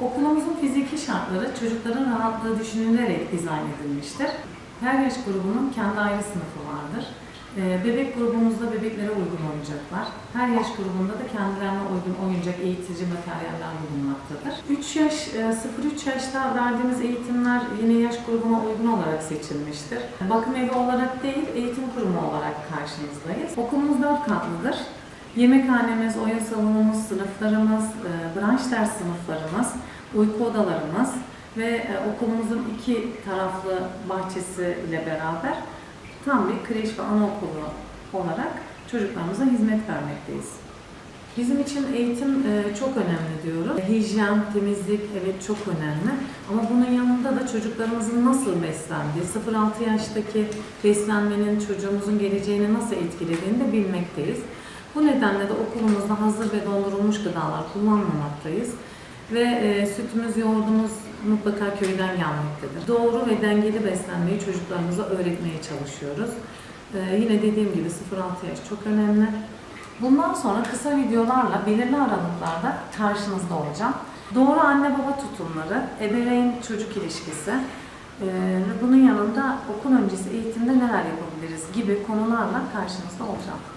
Okulumuzun fiziki şartları çocukların rahatlığı düşünülerek dizayn edilmiştir. Her yaş grubunun kendi ayrı sınıfı vardır. Ee, Bebek grubumuzda bebeklere uygun oyuncaklar, her yaş grubunda da kendilerine uygun oyuncak, eğitici materyaller bulunmaktadır. 3 yaş, e, 0-3 yaşta verdiğimiz eğitimler yine yaş grubuna uygun olarak seçilmiştir. Bakım evi olarak değil, eğitim kurumu olarak karşınızdayız. Okulumuz 4 katlıdır. Yemekhanemiz, oyun salonumuz, sınıflarımız, e, branş ders sınıflarımız, uyku odalarımız ve e, okulumuzun iki taraflı bahçesi ile beraber tam bir kreş ve anaokulu olarak çocuklarımıza hizmet vermekteyiz. Bizim için eğitim e, çok önemli diyoruz. Hijyen, temizlik evet çok önemli. Ama bunun yanında da çocuklarımızın nasıl beslendiği, 0-6 yaştaki beslenmenin çocuğumuzun geleceğini nasıl etkilediğini de bilmekteyiz. Nedenle de okulumuzda hazır ve dondurulmuş gıdalar kullanmamaktayız. Ve e, sütümüz, yoğurdumuz mutlaka köyden gelmektedir. Doğru ve dengeli beslenmeyi çocuklarımıza öğretmeye çalışıyoruz. E, yine dediğim gibi 0-6 yaş çok önemli. Bundan sonra kısa videolarla belirli aralıklarda karşınızda olacağım. Doğru anne baba tutumları, ebeveyn çocuk ilişkisi e, ve bunun yanında okul öncesi eğitimde neler yapabiliriz gibi konularla karşınızda olacağım.